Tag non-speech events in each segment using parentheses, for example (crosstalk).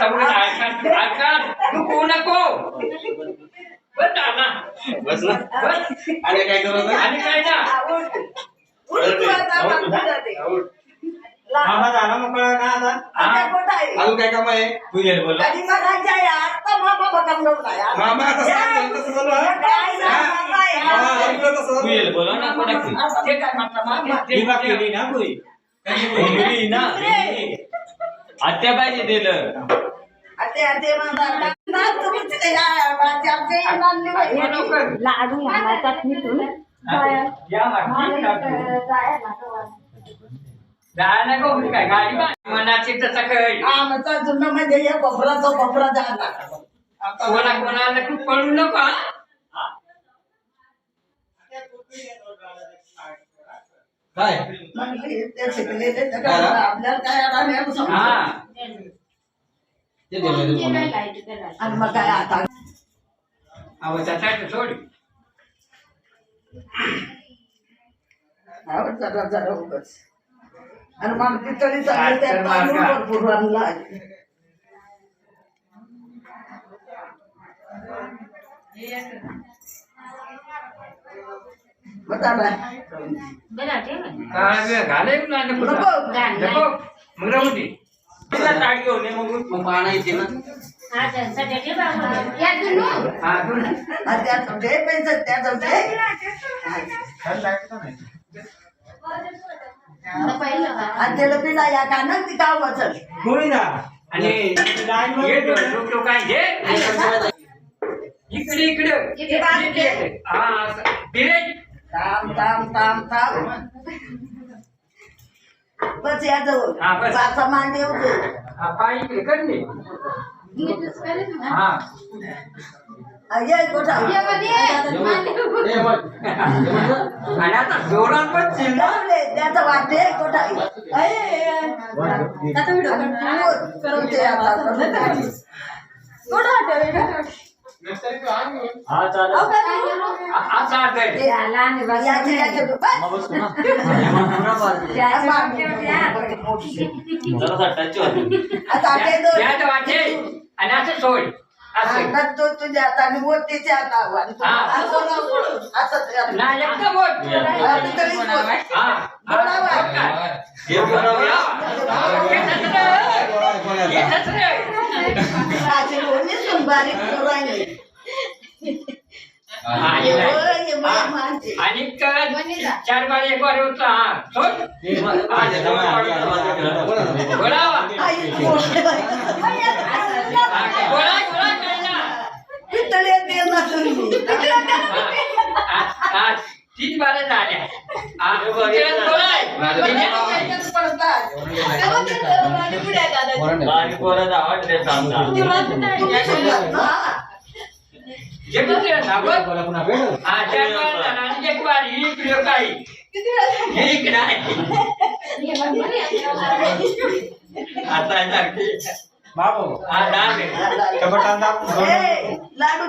ऐकत नको नको. बस ना बस ना. बस. आणि काय करू आता? आणि काय ना? मामा झाला मोकळा का आता? अजून काय काम आहे? तू ये बोल. मामा आता सांग हा, ऐकलं तसं तू ये बोल ना कोणा ते काय म्हटलं मग? ते- ती बाकी केली ना ना आत्या पाहिजे दिलं लाडू यांना चटणीतून या मागची टाकू. जायला नको. काय गाडी बा- मनाची तसं काही कोणा कोणाला खूप पडू नका काय? हा. ते दिलं ते बोलून. आणि मग काय आता? अहो त्यासाठी सोड. जरा जरा उगाच. आणि मग तिथं चांगलं त्यात तांदूळ भरपूर आणला बघा बाय. काळा वेळ घालेल ना नको. नको. नको मग राहू दे. तिला ताट घेऊन ये मग. मग पाहणं येते ना. हा दोन आणि त्यात ते पैसे त्यात ते आणि त्याला पिला या का ना ती गाव वाचल ना. आणि लाईन वर ये डोक डोक काय घे इकडे इकडे. इकडे. हा असं. थांब थांब थांब थांब. बस या जवळ. हा, बस. पाचा मांडे होते. हा, पाय इकडे कर नी. हा. ये गोठा हे बघ. आणि आता जोरात पण चिल्ला. लावले त्याचं वाटे गोठा हा चालेल. असा आहे. जरा टच होती यात वाटे आणि असं सोड. असं तुझ्या हाताने मोतीच्या हातावर. हा. असं नाही एकदम बोट. हा हा. हे. बोलावं. येतच रे. येतच रे. बारीक राहिले आणि नाही. आणि कर- चार बार एक बार होता हा सोड हा, बोलावा हा, बोला बोला काय ना पितळे तेल नसून हा, हा, तीन बारा झाल्या हा, तिकडे बोलाय. बारीक पोरं आवडते समजा जे पण ते सांगत. हा, चार बार झाला आणि एक बार ही इकडे काय हे इकडे आहे. आता सांगते. बाबू हा, दहा मिनिट. टमाटा दाब लाडू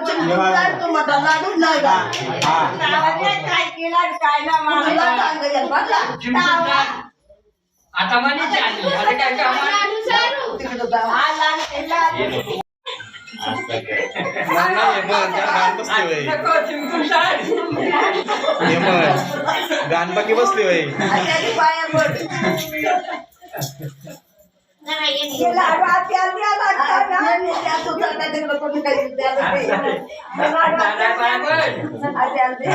तू म्हटला लाडूच नाही का तुला सांगायला बघा. चिमटून टाक. आता म्हणे चालली. आता (laughs) काय? काम. गाणबाकी बसली बाई (laughs) नाही, नाही, त्या सुतारला तिकडं कोणी काही द्यायला नाही. हे लाडू आती दादा आली. पाय बघ. आती आली.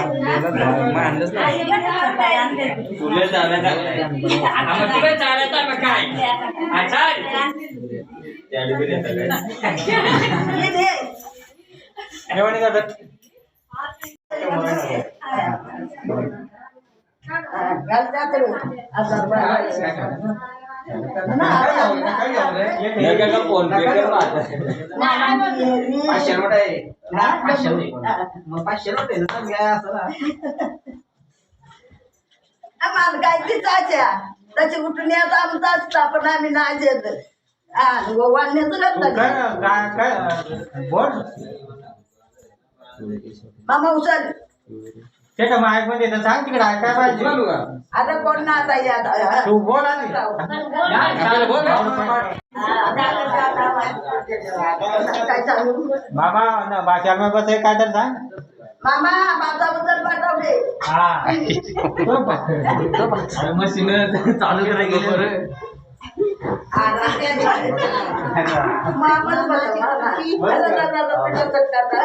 तुले जाण्या चांगलं हा, मग तुला चालायचं मग काय? हा, चाल. हे दे. एवढी जातात घाल त्याकडे. हजार रुपये. ना, एका फोन पे कर माझा पाचशे नोट आहे पाचशे नाही. मग पाचशे नोट आहे ना घ्या असं ना. आम्हाला काय तिचाच्या त्याची उठून येत आमचा असता पण आम्ही नाही येत वाढण्याचं तू काय नसतं काय काय बोल मामा उचल ते का माईकमध्ये तर सांग तिकडे काय पाहिजे बोलू का? आता कोण ना आता यात तू बोल आधी हा. हा, झालं. काय चालू मामा न भाषा में बस एक काय तर सांग मामा पाठवले हा चालू करायला म्हणजे हा, ना ती. ना ना गेली ना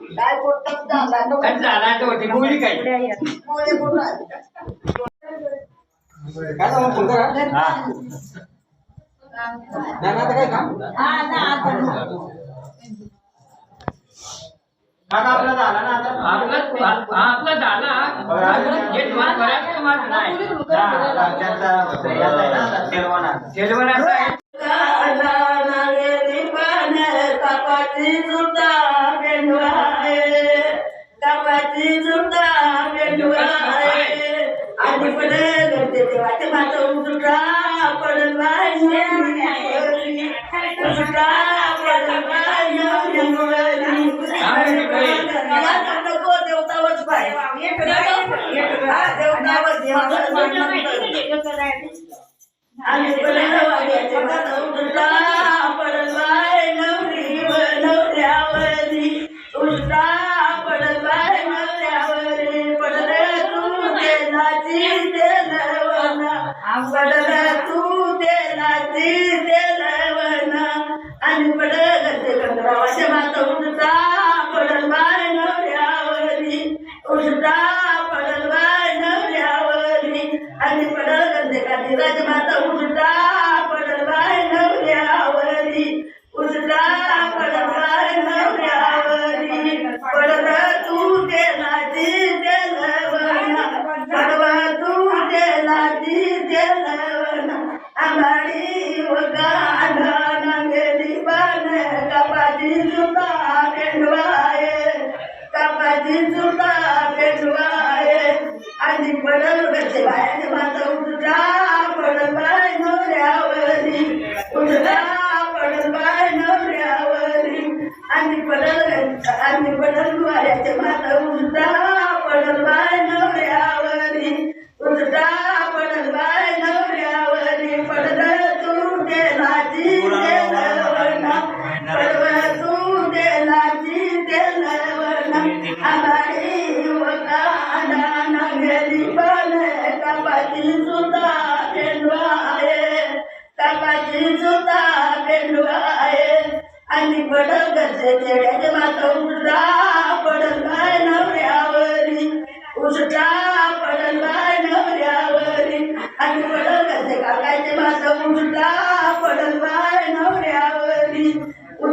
काय बोलतात झाला नको. कधी झाला तर होती मुली काही मुळे कुठं आहे? काय सांगू, फोन करा. हा. नाही, नाही, आता काय काम? हा ना, आता. आपला झाला ना आता? आपला आपला झाला तुम्हाला करायचं माझं नाही हा, राज्याचा याचा आहे ना, तेलवाना. जेलवर असं आहे कानाला गेली पान, कापाची सुद्धा बाई नवरी. आता नको देवतावरच पाय. हा, देवतावर देवाचं आणि पडल वाऱ्याचे माता उजडा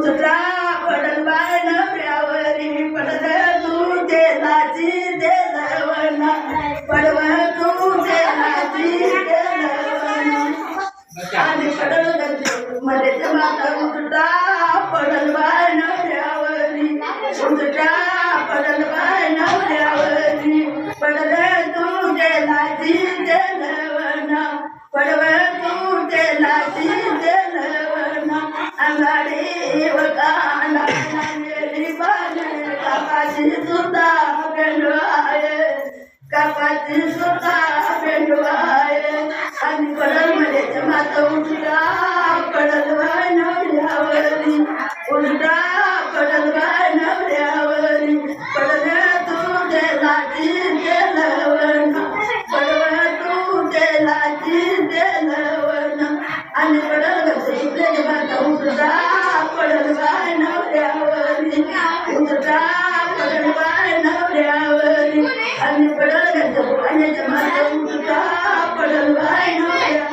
उजडा पडल बाय नवऱ्यावरी पडल तू तेलाची तेलवना पडव तू तेलाची तेलवना आणि पडलमध्ये माता उठता पडल बाय नवऱ्यावरी उजडा कापाची सुद्धा पेंडवाये आणि पडलमध्ये माता उजडा पडल बाय नवऱ्यावरी उजडा पडल बाय नवऱ्यावरी पडल तू तेलाची तेलवना पडव तू तेलाची तेलवना आणि पडल गसे माता उजडा पडल बाय नवऱ्यावरी उजडा पडल बाय नवऱ्यावरी आणि पडल गसे पाण्याच्या जमा पडल बाय नवऱ्यावरी